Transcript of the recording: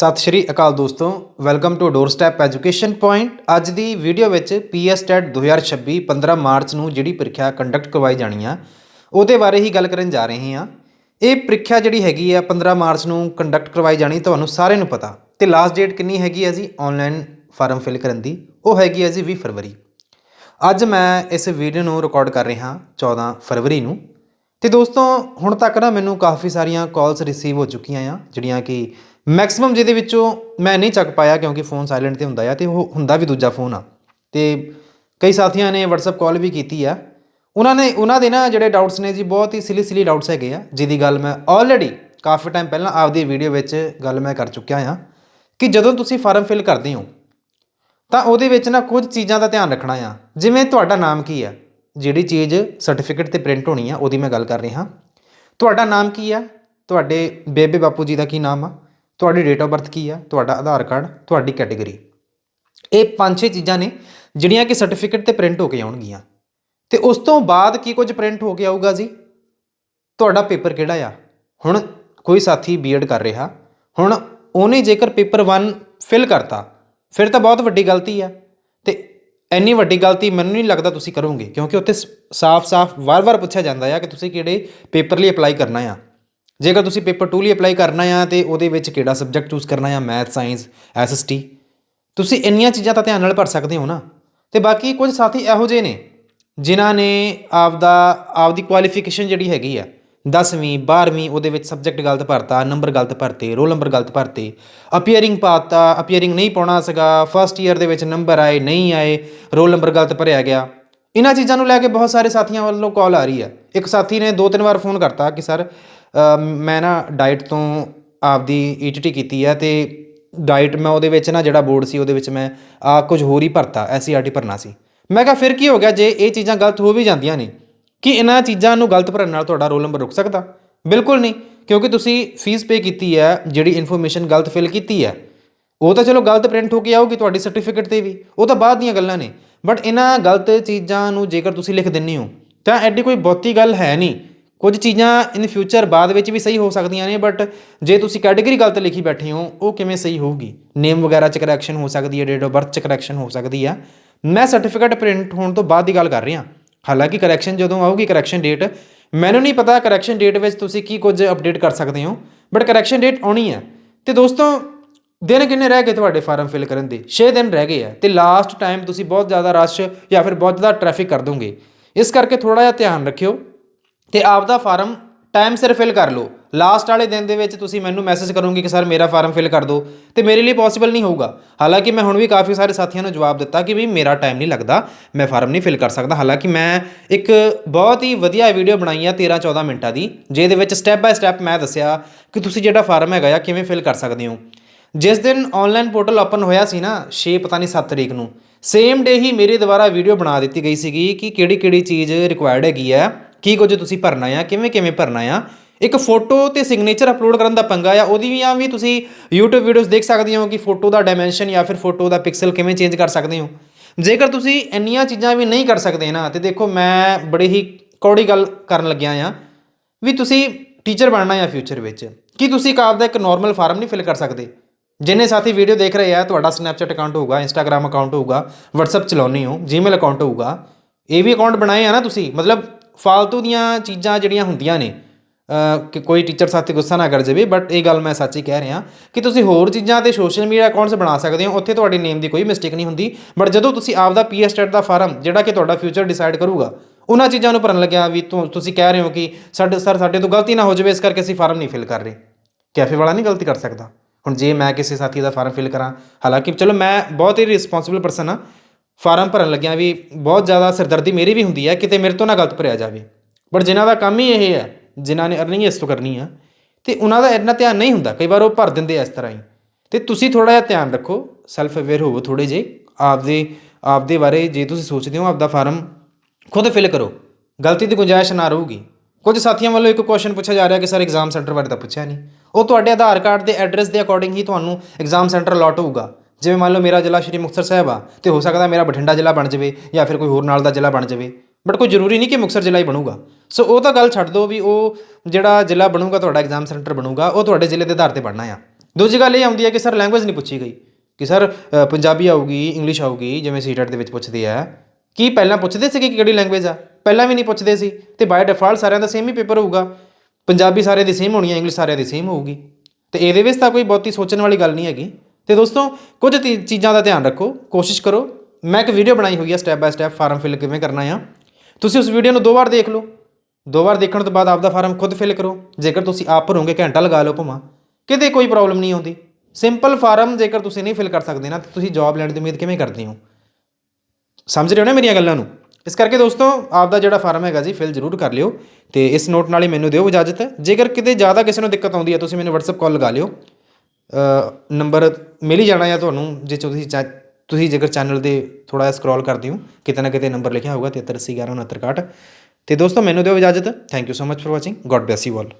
ਸਤਿ ਸ਼੍ਰੀ ਅਕਾਲ ਦੋਸਤੋ welcome to doorstep education point ਅੱਜ ਦੀ ਵੀਡੀਓ ਵਿੱਚ ਪੀਐਸ ਟੈਟ 2026 15 ਮਾਰਚ ਨੂੰ ਜਿਹੜੀ ਪ੍ਰੀਖਿਆ ਕੰਡਕਟ ਕਰਵਾਈ ਜਾਣੀ ਆ, ਉਹਦੇ ਬਾਰੇ ਹੀ ਗੱਲ ਕਰਨ ਜਾ ਰਹੇ ਹਾਂ। ਇਹ ਪ੍ਰੀਖਿਆ ਜਿਹੜੀ ਹੈਗੀ ਆ 15 ਮਾਰਚ ਨੂੰ ਕੰਡਕਟ ਕਰਵਾਈ ਜਾਣੀ, ਤੁਹਾਨੂੰ ਸਾਰਿਆਂ ਨੂੰ ਪਤਾ। ਤੇ ਲਾਸਟ ਡੇਟ ਕਿੰਨੀ ਹੈਗੀ ਹੈ ਜੀ? ਆਨਲਾਈਨ ਫਾਰਮ ਫਿਲ ਕਰਨ ਦੀ। ਉਹ ਹੈਗੀ ਹੈ ਜੀ 20 ਫਰਵਰੀ। ਅੱਜ ਮੈਂ ਇਸ ਵੀਡੀਓ ਨੂੰ ਰਿਕਾਰਡ ਕਰ ਰਿਹਾ 14 ਫਰਵਰੀ ਨੂੰ। ਤੇ ਦੋਸਤੋ, ਹੁਣ ਤੱਕ ਨਾ ਮੈਨੂੰ ਕਾਫੀ ਸਾਰੀਆਂ ਕਾਲਸ ਰਿਸੀਵ ਹੋ ਚੁੱਕੀਆਂ ਆ, ਜਿਹੜੀਆਂ ਕਿ ਮੈਕਸਿਮਮ ਜਿਹਦੇ ਵਿੱਚੋਂ ਮੈਂ ਨਹੀਂ ਚੱਕ ਪਾਇਆ ਕਿਉਂਕਿ ਫੋਨ ਸਾਇਲੈਂਟ ਤੇ ਹੁੰਦਾ ਆ ਤੇ ਉਹ ਹੁੰਦਾ ਵੀ ਦੂਜਾ ਫੋਨ ਆ। ਤੇ ਕਈ ਸਾਥੀਆਂ ਨੇ WhatsApp ਕਾਲ ਵੀ ਕੀਤੀ ਆ। ਉਹਨਾਂ ਨੇ, ਉਹਨਾਂ ਦੇ ਨਾ ਜਿਹੜੇ ਡਾਊਟਸ ਨੇ ਜੀ, ਬਹੁਤ ਹੀ ਸਿਲੀ ਸਿਲੀ ਡਾਊਟਸ ਹੈਗੇ ਆ। ਜਿਹਦੀ ਗੱਲ ਮੈਂ ਆਲਰੇਡੀ ਕਾਫੀ ਟਾਈਮ ਪਹਿਲਾਂ ਆਪਦੀ ਵੀਡੀਓ ਵਿੱਚ ਗੱਲ ਮੈਂ ਕਰ ਚੁੱਕਿਆ ਆ ਕਿ ਜਦੋਂ ਤੁਸੀਂ ਫਾਰਮ ਫਿਲ ਕਰਦੇ ਹੋ, ਤਾਂ ਉਹਦੇ ਵਿੱਚ ਨਾ ਕੁਝ ਚੀਜ਼ਾਂ ਦਾ ਧਿਆਨ ਰੱਖਣਾ ਆ। ਜਿਵੇਂ ਤੁਹਾਡਾ ਨਾਮ ਕੀ ਆ? ਜਿਹੜੀ ਚੀਜ਼ ਸਰਟੀਫਿਕੇਟ ਤੇ ਪ੍ਰਿੰਟ ਹੋਣੀ ਆ, ਉਹਦੀ ਮੈਂ ਗੱਲ ਕਰ ਰਿਹਾ। ਤੁਹਾਡਾ ਨਾਮ ਕੀ ਆ? ਤੁਹਾਡੇ ਬੇਬੇ ਬਾਪੂ ਜੀ ਦਾ ਕੀ ਨਾਮ ਆ? ਤੁਹਾਡੀ ਡੇਟ ਆਫ ਬਰਥ ਕੀ ਆ? ਤੁਹਾਡਾ ਆਧਾਰ ਕਾਰਡ, ਤੁਹਾਡੀ ਕੈਟੇਗਰੀ ਇਹ ਪੰਜ ਛੇ ਚੀਜ਼ਾਂ ਨੇ ਜਿਹੜੀਆਂ ਕਿ ਸਰਟੀਫਿਕੇਟ ਤੇ ਪ੍ਰਿੰਟ ਹੋ ਕੇ ਆਉਣਗੀਆਂ। ਤੇ ਉਸ ਤੋਂ ਬਾਅਦ ਕੀ ਕੁਝ ਪ੍ਰਿੰਟ ਹੋ ਕੇ ਆਊਗਾ ਜੀ? ਤੁਹਾਡਾ ਪੇਪਰ ਕਿਹੜਾ ਆ? ਹੁਣ ਕੋਈ ਸਾਥੀ ਬੀਐਡ ਕਰ ਰਿਹਾ। ਹੁਣ ਉਹਨੇ ਜੇਕਰ ਪੇਪਰ 1 ਫਿਲ ਕਰਤਾ, ਫਿਰ ਤਾਂ ਬਹੁਤ ਵੱਡੀ ਗਲਤੀ ਆ। ਤੇ ਇੰਨੀ ਵੱਡੀ ਗਲਤੀ ਮੈਨੂੰ ਨਹੀਂ ਲੱਗਦਾ ਤੁਸੀਂ ਕਰੋਗੇ, ਕਿਉਂਕਿ ਉੱਥੇ ਸਾਫ਼-ਸਾਫ਼ ਵਾਰ-ਵਾਰ ਪੁੱਛਿਆ ਜਾਂਦਾ ਆ ਕਿ ਤੁਸੀਂ ਕਿਹੜੇ ਪੇਪਰ ਲਈ ਅਪਲਾਈ ਕਰਨਾ ਆ। ਜੇਕਰ ਤੁਸੀਂ ਪੇਪਰ 2 ਲਈ ਅਪਲਾਈ ਕਰਨਾ ਆ ਤੇ ਉਹਦੇ ਵਿੱਚ ਕਿਹੜਾ ਸਬਜੈਕਟ ਚੂਜ਼ ਕਰਨਾ ਆ? ਮੈਥ ਸਾਇੰਸ ਐਸਐਸਟੀ ਤੁਸੀਂ ਇੰਨੀਆਂ ਚੀਜ਼ਾਂ ਤਾਂ ਧਿਆਨ ਨਾਲ ਭਰ ਸਕਦੇ ਹੋ ਨਾ। ਤੇ ਬਾਕੀ ਕੁਝ ਸਾਥੀ ਇਹੋ ਜਿਹੇ ਨੇ, ਜਿਨ੍ਹਾਂ ਨੇ ਆਪਦਾ, ਆਪਦੀ ਕੁਆਲੀਫਿਕੇਸ਼ਨ ਜਿਹੜੀ ਹੈਗੀ ਆ 10ਵੀਂ 12ਵੀਂ ਉਹਦੇ ਵਿੱਚ ਸਬਜੈਕਟ ਗਲਤ ਭਰਤਾ ਨੰਬਰ ਗਲਤ ਭਰਤੇ ਰੋਲ ਨੰਬਰ ਗਲਤ ਭਰਤੇ ਅਪੀਅਰਿੰਗ ਪਾਤਾ ਅਪੀਅਰਿੰਗ ਨਹੀਂ ਪਾਉਣਾ ਸੀਗਾ ਫਸਟ ਈਅਰ ਦੇ ਵਿੱਚ ਨੰਬਰ ਆਏ, ਨਹੀਂ ਆਏ ਰੋਲ ਨੰਬਰ ਗਲਤ ਭਰਿਆ ਗਿਆ। ਇਹਨਾਂ ਚੀਜ਼ਾਂ ਨੂੰ ਲੈ ਕੇ ਬਹੁਤ ਸਾਰੇ ਸਾਥੀਆਂ ਵੱਲੋਂ ਕਾਲ ਆ ਰਹੀ ਹੈ ਇੱਕ ਸਾਥੀ ਨੇ ਦੋ ਤਿੰਨ ਵਾਰ ਫੋਨ ਕਰਤਾ ਕਿ ਸਰ ਮੈਂ ਨਾ ਡਾਇਟ ਤੋਂ ਆਪਦੀ ਈ ਟੀ ਕੀਤੀ ਹੈ ਅਤੇ ਡਾਇਟ ਮੈਂ ਉਹਦੇ ਵਿੱਚ ਨਾ ਜਿਹੜਾ ਬੋਰਡ ਸੀ ਉਹਦੇ ਵਿੱਚ ਮੈਂ, ਆ, ਕੁਝ ਹੋਰ ਹੀ ਭਰਤਾ ਐੱਸ ਆਰ ਟੀ ਭਰਨਾ ਸੀ। ਮੈਂ ਕਿਹਾ ਫਿਰ ਕੀ ਹੋ ਗਿਆ ਜੇ ਇਹ ਚੀਜ਼ਾਂ ਗਲਤ ਹੋ ਵੀ ਜਾਂਦੀਆਂ ਨੇ? ਕਿ ਇਹਨਾਂ ਚੀਜ਼ਾਂ ਨੂੰ ਗਲਤ ਭਰਨ ਨਾਲ ਤੁਹਾਡਾ ਰੋਲ ਨੰਬਰ ਰੁਕ ਸਕਦਾ? ਬਿਲਕੁਲ ਨਹੀਂ, ਕਿਉਂਕਿ ਤੁਸੀਂ ਫੀਸ ਪੇ ਕੀਤੀ ਹੈ ਜਿਹੜੀ ਇਨਫੋਰਮੇਸ਼ਨ ਗਲਤ ਫਿਲ ਕੀਤੀ ਹੈ ਉਹ ਤਾਂ ਚਲੋ ਗਲਤ ਪ੍ਰਿੰਟ ਹੋ ਕੇ ਆਊਗੀ ਤੁਹਾਡੀ ਸਰਟੀਫਿਕੇਟ ਤੇ ਵੀ, ਉਹ ਤਾਂ ਬਾਅਦ ਦੀਆਂ ਗੱਲਾਂ ਨੇ। ਬਟ ਇਹਨਾਂ ਗਲਤ ਚੀਜ਼ਾਂ ਨੂੰ ਜੇਕਰ ਤੁਸੀਂ ਲਿਖ ਦਿੰਦੇ ਹੋ, ਤਾਂ ਐਡੀ ਕੋਈ ਬਹੁਤੀ ਗੱਲ ਹੈ ਨਹੀਂ। ਕੁਝ ਚੀਜ਼ਾਂ ਇਨ ਫਿਊਚਰ ਬਾਅਦ ਵਿੱਚ ਵੀ ਸਹੀ ਹੋ ਸਕਦੀਆਂ ਨੇ ਬਟ ਜੇ ਤੁਸੀਂ ਕੈਟਾਗਰੀ ਗਲਤ ਲਿਖੀ ਬੈਠੇ ਹੋ, ਉਹ ਕਿਵੇਂ ਸਹੀ ਹੋਊਗੀ? ਨੇਮ ਵਗੈਰਾ ਚ ਕਰੈਕਸ਼ਨ ਹੋ ਸਕਦੀ ਹੈ ਡੇਟ ਆਫ ਬਰਥ ਚ ਕਰੈਕਸ਼ਨ ਹੋ ਸਕਦੀ ਆ। ਮੈਂ ਸਰਟੀਫਿਕੇਟ ਪ੍ਰਿੰਟ ਹੋਣ ਤੋਂ ਬਾਅਦ ਦੀ ਗੱਲ ਕਰ ਰਿਹਾ। ਹਾਲਾਂਕਿ ਕਰੈਕਸ਼ਨ ਜਦੋਂ ਆਊਗੀ ਕਰੈਕਸ਼ਨ ਡੇਟ ਮੈਨੂੰ ਨਹੀਂ ਪਤਾ ਕਰੈਕਸ਼ਨ ਡੇਟ ਵਿੱਚ ਤੁਸੀਂ ਕੀ ਕੁਝ ਅਪਡੇਟ ਕਰ ਸਕਦੇ ਹੋ ਬਟ ਕਰੈਕਸ਼ਨ ਡੇਟ ਆਉਣੀ ਹੈ ਤੇ ਦੋਸਤੋ, ਦਿਨ ਕਿੰਨੇ ਰਹਿ ਗਏ ਤੁਹਾਡੇ ਫਾਰਮ ਫਿਲ ਕਰਨ ਦੇ? 6 ਦਿਨ ਰਹਿ ਗਏ ਆ। ਤੇ ਲਾਸਟ ਟਾਈਮ ਤੁਸੀਂ ਬਹੁਤ ਜ਼ਿਆਦਾ ਰਸ਼ ਜਾਂ ਫਿਰ ਬਹੁਤ ਜ਼ਿਆਦਾ ਟ੍ਰੈਫਿਕ ਕਰ ਦੋਗੇ। ਇਸ ਕਰਕੇ ਥੋੜਾ ਜਿਹਾ ਧਿਆਨ ਰੱਖਿਓ। ਤੇ ਆਪਦਾ ਫਾਰਮ ਟਾਈਮ ਸਿਰ ਫਿਲ ਕਰ ਲਓ। ਲਾਸਟ ਵਾਲੇ ਦਿਨ ਦੇ ਵਿੱਚ ਤੁਸੀਂ ਮੈਨੂੰ ਮੈਸੇਜ ਕਰੋਗੇ ਕਿ ਸਰ ਮੇਰਾ ਫਾਰਮ ਫਿਲ ਕਰ ਦਿਓ ਤੇ ਮੇਰੇ ਲਈ ਪੋਸੀਬਲ ਨਹੀਂ ਹੋਊਗਾ। ਹਾਲਾਂਕਿ ਮੈਂ ਹੁਣ ਵੀ ਕਾਫੀ ਸਾਰੇ ਸਾਥੀਆਂ ਨੂੰ ਜਵਾਬ ਦਿੱਤਾ ਕਿ ਵੀ ਮੇਰਾ ਟਾਈਮ ਨਹੀਂ ਲੱਗਦਾ, ਮੈਂ ਫਾਰਮ ਨਹੀਂ ਫਿਲ ਕਰ ਸਕਦਾ। ਹਾਲਾਂਕਿ ਮੈਂ ਇੱਕ ਬਹੁਤ ਹੀ ਵਧੀਆ ਵੀਡੀਓ ਬਣਾਈ ਆ 13 14 ਮਿੰਟਾਂ ਦੀ, ਜਿਹਦੇ ਵਿੱਚ ਸਟੈਪ ਬਾਏ ਸਟੈਪ ਮੈਂ ਦੱਸਿਆ ਕਿ ਤੁਸੀਂ ਜਿਹੜਾ ਫਾਰਮ ਹੈਗਾ ਆ, ਕਿਵੇਂ ਫਿਲ ਕਰ ਸਕਦੇ ਹੋ। ਜਿਸ ਦਿਨ ਆਨਲਾਈਨ ਪੋਰਟਲ ਓਪਨ ਹੋਇਆ ਸੀ ਨਾ 6 ਪਤਾ ਨਹੀਂ 7 ਤਰੀਕ ਨੂੰ ਸੇਮ ਡੇ ਹੀ ਮੇਰੇ ਦੁਆਰਾ ਵੀਡੀਓ ਬਣਾ ਦਿੱਤੀ ਗਈ ਸੀਗੀ ਕਿ ਕਿਹੜੀ ਕਿਹੜੀ ਚੀਜ਼ ਰਿਕੁਆਇਰਡ ਹੈਗੀ ਆ। ਕੀ ਕੁਝ ਤੁਸੀਂ ਭਰਨਾ ਆ, ਕਿਵੇਂ ਕਿਵੇਂ ਭਰਨਾ ਆ? ਇੱਕ ਫੋਟੋ ਤੇ ਸਿਗਨੇਚਰ ਅਪਲੋਡ ਕਰਨ ਦਾ ਪੰਗਾ ਆ, ਉਹਦੀ ਵੀ ਆ ਵੀ ਤੁਸੀਂ YouTube ਵੀਡੀਓਜ਼ ਦੇਖ ਸਕਦੇ ਹੋ ਕਿ ਫੋਟੋ ਦਾ ਡਾਈਮੈਂਸ਼ਨ ਜਾਂ ਫਿਰ ਫੋਟੋ ਦਾ ਪਿਕਸਲ ਕਿਵੇਂ ਚੇਂਜ ਕਰ ਸਕਦੇ ਹੋ। ਜੇਕਰ ਤੁਸੀਂ ਇੰਨੀਆਂ ਚੀਜ਼ਾਂ ਵੀ ਨਹੀਂ ਕਰ ਸਕਦੇ ਨਾ, ਤੇ ਦੇਖੋ ਮੈਂ ਬੜੀ ਹੀ ਕੌੜੀ ਗੱਲ ਕਰਨ ਲੱਗਿਆ ਆ ਵੀ ਤੁਸੀਂ ਟੀਚਰ ਬਣਨਾ ਆ ਫਿਊਚਰ ਵਿੱਚ। ਕੀ ਤੁਸੀਂ ਇੱਕ ਆਪਦਾ ਇੱਕ ਨਾਰਮਲ ਫਾਰਮ ਨਹੀਂ ਫਿਲ ਕਰ ਸਕਦੇ? ਜਿੰਨੇ ਸਾਥੀ ਵੀਡੀਓ ਦੇਖ ਰਹੇ ਆ, ਤੁਹਾਡਾ ਸਨੈਪਚੈਟ ਅਕਾਊਂਟ ਹੋਊਗਾ ਇੰਸਟਾਗ੍ਰam ਅਕਾਊਂਟ ਹੋਊਗਾ, WhatsApp ਚਲਾਉਂਦੇ ਹੋ, Gmail ਅਕਾਊਂਟ ਹੋਊਗਾ, ਇਹ ਵੀ ਅਕਾਊਂਟ ਬਣਾਏ ਆ ਨਾ ਤੁਸੀਂ, ਮਤਲਬ ਫਾਲਤੂ ਦੀਆਂ ਚੀਜ਼ਾਂ ਜਿਹੜੀਆਂ ਹੁੰਦੀਆਂ ਨੇ ਕਿ ਕੋਈ ਟੀਚਰ ਸਾਥੀ ਗੁੱਸਾ ਨਾ ਕਰ ਜਾਵੇ ਬਟ ਇਹ ਗੱਲ ਮੈਂ ਸੱਚ ਹੀ ਕਹਿ ਰਿਹਾ ਕਿ ਤੁਸੀਂ ਹੋਰ ਚੀਜ਼ਾਂ ਤੇ ਸੋਸ਼ਲ ਮੀਡੀਆ ਅਕਾਊਂਟਸ ਬਣਾ ਸਕਦੇ ਹੋ, ਉੱਥੇ ਤੁਹਾਡੇ ਨੇਮ ਦੀ ਕੋਈ ਮਿਸਟੇਕ ਨਹੀਂ ਹੁੰਦੀ ਬਟ ਜਦੋਂ ਤੁਸੀਂ ਆਪਦਾ ਪੀਐਸ ਸਟੇਟ ਦਾ ਫਾਰਮ ਜਿਹੜਾ ਕਿ ਤੁਹਾਡਾ ਫਿਊਚਰ ਡਿਸਾਈਡ ਕਰੂਗਾ, ਉਹਨਾਂ ਚੀਜ਼ਾਂ ਨੂੰ ਭਰਨ ਲੱਗਿਆ ਵੀ ਤੁਸੀਂ ਕਹਿ ਰਹੇ ਹੋ ਕਿ ਸਾਡੇ, ਸਰ, ਸਾਡੇ ਤੋਂ ਗਲਤੀ ਨਾ ਹੋ ਜਾਵੇ, ਇਸ ਕਰਕੇ ਅਸੀਂ ਫਾਰਮ ਨਹੀਂ ਫਿਲ ਕਰ ਰਹੇ। ਕੈਫੇ ਵਾਲਾ ਨਹੀਂ ਗਲਤੀ ਕਰ ਸਕਦਾ। ਹੁਣ ਜੇ ਮੈਂ ਕਿਸੇ ਸਾਥੀ ਦਾ ਫਾਰਮ ਫਿਲ ਕਰਾਂ, ਹਾਲਾਂਕਿ ਚਲੋ ਮੈਂ ਬਹੁਤ ਹੀ ਰਿਸਪੌਂਸਿਬਲ ਪਰਸਨ ਆ ਫਾਰਮ ਭਰਨ ਲੱਗਿਆ ਵੀ ਬਹੁਤ ਜ਼ਿਆਦਾ ਸਿਰਦਰਦੀ ਮੇਰੀ ਵੀ ਹੁੰਦੀ ਹੈ, ਕਿਤੇ ਮੇਰੇ ਤੋਂ ਨਾ ਗਲਤ ਭਰਿਆ ਜਾਵੇ। ਬਟ ਜਿਨ੍ਹਾਂ ਦਾ ਕੰਮ ਹੀ ਇਹ ਹੈ, ਜਿਨ੍ਹਾਂ ਨੇ ਅਰਨਿੰਗ ਇਸ ਤੋਂ ਕਰਨੀ ਆ, ਤੇ ਉਹਨਾਂ ਦਾ ਇੰਨਾ ਧਿਆਨ ਨਹੀਂ ਹੁੰਦਾ, ਕਈ ਵਾਰ ਉਹ ਭਰ ਦਿੰਦੇ ਆ ਇਸ ਤਰ੍ਹਾਂ ਹੀ। ਤੇ ਤੁਸੀਂ ਥੋੜਾ ਜਿਹਾ ਧਿਆਨ ਰੱਖੋ ਸੈਲਫ ਅਵੇਅਰ ਹੋਵੋ ਥੋੜੇ ਜੇ ਆਪਦੇ ਆਪਦੇ ਬਾਰੇ ਜੇ ਤੁਸੀਂ ਸੋਚਦੇ ਹੋ, ਆਪਦਾ ਫਾਰਮ ਖੁਦ ਫਿਲ ਕਰੋ। ਗਲਤੀ ਦੀ ਗੁੰਜਾਇਸ਼ ਨਾ ਰਹੂਗੀ। ਕੁਝ ਸਾਥੀਆਂ ਵੱਲੋਂ ਇੱਕ ਕੁਐਸਚਨ ਪੁੱਛਿਆ ਜਾ ਰਿਹਾ ਕਿ, ਸਰ ਐਗਜ਼ਾਮ ਸੈਂਟਰ ਬਾਰੇ ਤਾਂ ਪੁੱਛਿਆ ਨਹੀਂ। ਉਹ ਤੁਹਾਡੇ ਆਧਾਰ ਕਾਰਡ ਦੇ ਐਡਰੈਸ ਦੇ ਅਕੋਰਡਿੰਗ ਹੀ ਤੁਹਾਨੂੰ ਐਗਜ਼ਾਮ ਸੈਂਟਰ ਅਲਾਟ ਹੋਊਗਾ। ਜਿਵੇਂ ਮੰਨ ਲਓ ਮੇਰਾ ਜ਼ਿਲ੍ਹਾ ਸ਼੍ਰੀ ਮੁਕਤਸਰ ਸਾਹਿਬ ਆ ਅਤੇ ਹੋ ਸਕਦਾ ਮੇਰਾ ਬਠਿੰਡਾ ਜ਼ਿਲ੍ਹਾ ਬਣ ਜਾਵੇ ਜਾਂ ਫਿਰ ਕੋਈ ਹੋਰ ਨਾਲ ਦਾ ਜ਼ਿਲ੍ਹਾ ਬਣ ਜਾਵੇ। ਬਟ ਕੋਈ ਜ਼ਰੂਰੀ ਨਹੀਂ ਕਿ ਮੁਕਤਸਰ ਜ਼ਿਲ੍ਹਾ ਹੀ ਬਣੂਗਾ। ਸੋ ਉਹ ਤਾਂ ਗੱਲ ਛੱਡ ਦਿਓ ਵੀ ਉਹ ਜਿਹੜਾ ਜ਼ਿਲ੍ਹਾ ਬਣੂਗਾ, ਤੁਹਾਡਾ ਐਗਜ਼ਾਮ ਸੈਂਟਰ ਬਣੂਗਾ, ਉਹ ਤੁਹਾਡੇ ਜ਼ਿਲ੍ਹੇ ਦੇ ਆਧਾਰ ਤੇ ਬਣਨਾ ਆ। ਦੂਜੀ ਗੱਲ ਇਹ ਆਉਂਦੀ ਹੈ ਕਿ ਸਰ ਲੈਂਗੁਏਜ ਨਹੀਂ ਪੁੱਛੀ ਗਈ। ਕਿ ਸਰ ਪੰਜਾਬੀ ਆਊਗੀ ਇੰਗਲਿਸ਼ ਆਊਗੀ, ਜਿਵੇਂ ਸੀਟੈਟ ਦੇ ਵਿੱਚ ਪੁੱਛਦੇ ਆ। ਕੀ ਪਹਿਲਾਂ ਪੁੱਛਦੇ ਸੀ ਕਿ ਕਿਹੜੀ ਲੈਂਗੁਏਜ ਆ? ਪਹਿਲਾਂ ਵੀ ਨਹੀਂ ਪੁੱਛਦੇ ਸੀ। ਤੇ ਬਾਈ ਡਿਫਾਲਟ ਸਾਰਿਆਂ ਦਾ ਸੇਮ ਹੀ ਪੇਪਰ ਹੋਊਗਾ। ਪੰਜਾਬੀ ਸਾਰਿਆਂ ਦੀ ਸੇਮ ਹੋਣੀ ਹੈ ਇੰਗਲਿਸ਼ ਸਾਰਿਆਂ ਦੀ ਸੇਮ ਹੋਊਗੀ। ਤੇ ਇਹਦੇ ਵਿੱਚ ਤਾਂ ਕੋਈ ਬਹੁਤੀ ਸੋਚਣ ਵਾਲੀ ਗੱਲ ਨਹੀਂ ਹੈਗੀ। ਤੇ ਦੋਸਤੋ, ਕੁਝ ਤੀ- ਚੀਜ਼ਾਂ ਦਾ ਧਿਆਨ ਰੱਖੋ, ਕੋਸ਼ਿਸ਼ ਕਰੋ। ਮੈਂ ਇੱਕ ਵੀਡੀਓ ਬਣਾਈ ਹੋਈ ਹੈ step by step form fill ਕਿਵੇਂ ਕਰਨਾ ਆ। ਤੁਸੀਂ ਉਸ ਵੀਡੀਓ ਨੂੰ ਦੋ ਵਾਰ ਦੇਖ ਲਓ। ਦੋ ਵਾਰ ਦੇਖਣ ਤੋਂ ਬਾਅਦ ਆਪਦਾ ਫਾਰਮ ਖੁਦ ਫਿਲ ਕਰੋ। ਜੇਕਰ ਤੁਸੀਂ ਆਪ ਭਰੋਗੇ, ਘੰਟਾ ਲਗਾ ਲਓ ਭਾਵੇਂ ਕਿਤੇ ਕੋਈ ਪ੍ਰੋਬਲਮ ਨਹੀਂ ਆਉਂਦੀ। ਸਿੰਪਲ ਫਾਰਮ ਜੇਕਰ ਤੁਸੀਂ ਨਹੀਂ ਫਿਲ ਕਰ ਸਕਦੇ ਨਾ, ਤਾਂ ਤੁਸੀਂ ਜੌਬ ਲੈਣ ਦੀ ਉਮੀਦ ਕਿਵੇਂ ਕਰਦੇ ਹੋ? ਸਮਝ ਰਹੇ ਹੋ ਨਾ ਮੇਰੀਆਂ ਗੱਲਾਂ ਨੂੰ? ਇਸ ਕਰਕੇ ਦੋਸਤੋ, ਆਪਦਾ ਜਿਹੜਾ ਫਾਰਮ ਹੈਗਾ ਜੀ, ਫਿਲ ਜ਼ਰੂਰ ਕਰ ਲਿਓ। ਤੇ ਇਸ ਨੋਟ ਨਾਲ ਹੀ ਮੈਨੂੰ ਦਿਓ ਇਜਾਜ਼ਤ। ਜੇਕਰ ਕਿਤੇ ਜ਼ਿਆਦਾ ਕਿਸੇ ਨੂੰ ਦਿੱਕਤ ਆਉਂਦੀ ਹੈ ਤੁਸੀਂ ਮੈਨੂੰ WhatsApp ਕਾਲ ਲਗਾ ਲਿਓ। ਨੰਬਰ ਮਿਲ ਹੀ ਜਾਣਾ ਆ ਤੁਹਾਨੂੰ, ਜੇ ਤੁਸੀਂ ਚਾ- ਤੁਸੀਂ ਜੇਕਰ ਚੈਨਲ 'ਤੇ ਥੋੜ੍ਹਾ ਜਿਹਾ ਸਕਰੋਲ ਕਰਦੇ ਹੋ, ਕਿਤੇ ਨਾ ਕਿਤੇ ਨੰਬਰ ਲਿਖਿਆ ਹੋਊਗਾ 7380116961 ਅਤੇ ਦੋਸਤੋ, ਮੈਨੂੰ ਦਿਓ ਇਜਾਜ਼ਤ। Thank you so much for watching God bless you all